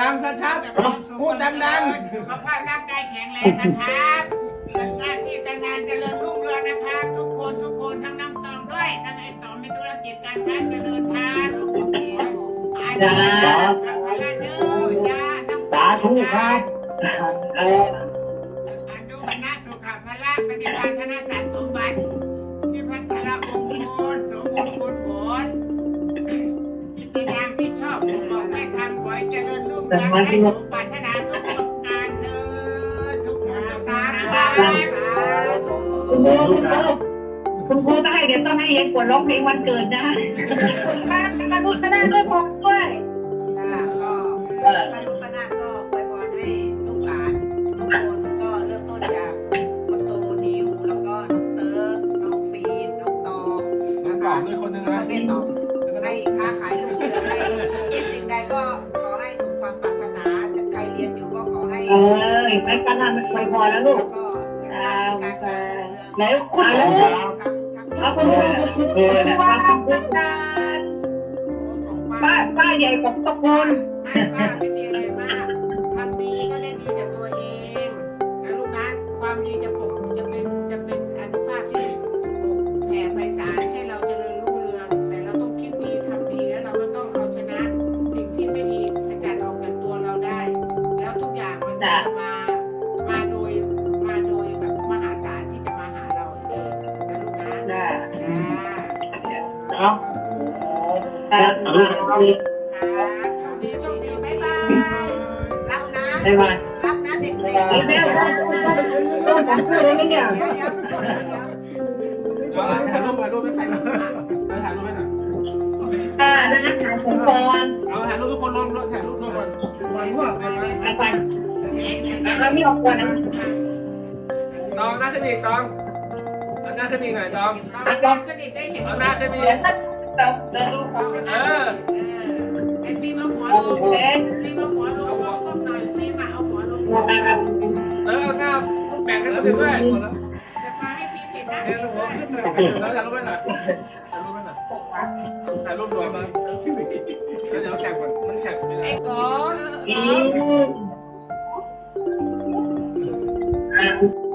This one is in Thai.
ดังๆชัดๆพูดดังสุขภาพร่างกายแข็งแรงนะครับหน้าที่การงานเจริญรุ่งเรืองนะครับ ทุกคนทุกคนทั้งน้ำตองด้วยทั้งไอ้ตองมีธุรกิจการค้าเจริญทางอาจารย์พระพลาเดอร์จ้าต้องสาธุครับเอออนุวนาสุขภาระปฏิบัติคณะสารสมบัติที่พัฒนาองค์มลสมบูรณ์ผลผลกิจการที่ชอบบอกไม่ทำขอให้ เจริญรุ่งเรืองได้สมปรารถนาทุกประการเถิดทุกคนสาธุสาธุคุณครูคุณครูคุณครูต้องให้เดี๋ยวต้องให้เย็นกดร้องเพลงวันเกิดนะคุณป้ามาดูคณะด้วยผมด้วยก็เออปารุปนาถก็อวยพรให้ลูกหลานทุกคนก็เริ่มต้นจากคนโตนิวแล้วก็น้องเติร์กน้องฟิล์มน้องตองนะตอคะบด้วยคนหนึ่งแล้วนะก็แม่อให้ค้าขายรุ่งเรืองให้ เออไม่กันนะมันไปพอแล้วลูกก็การงานการเงินไหนคุณครูทั้งทั้งเอาคุณครูคุณครูว่าคุณตาป้าป้าใหญ่กับตะกูลไม่ว่าไม่มีอะไรมากทำดีก็ได้ดีกับตัวเอง จะมา มาโดย มาโดยแบบมหาศาลที่จะมาหาเราเองนะลูกนะจ้าจ้าครับแต่ครับโชคดีโชคดีบ๊ายบายรักนะไม่มารักนะเด็กๆแม่ต้องต้องต้องพูดเลยเนี่ยเดี๋ยวเดี๋ยวเดี๋ยวเดี๋ยวเอาถ่ายรูปถ่ายรูปไม่ใครเอาถ่ายรูปให้หน่อยอ่าดังนั้นถามผมก่อนเอาถ่ายรูปทุกคนรวมถ่ายรูปรวมก่อนวันพว กอาจารย์แล้วไม่รบกวนนะตองหน้าขึ้นอีกตองเอาหน้าขึ้นอีกหน่อยตองตอนลองขึ้นอีกได้เห็นเอาหน้าขึ้นอีกเดี๋ยวถ้าเราเราดูของเออไอ้ซีมเอาหัวลโองเคซีมเอาหัวลงลงก้มหน่อยซีมาเอาหัวลงนะครับเออเอาหน้าแบ่งให้คนอื่นด้วยจะมาให้ซีเห็นหน้าเอเห็อนหัวด้วยขึ้นหน่อยแล้วถ่ายรูปให้หน่อยถ่ายรูปให้หน่อยถ่ายรูปรวมมาเดี๋ยวแข่งก่อนมันแข่งไม่ได้สองอีสอง Amen.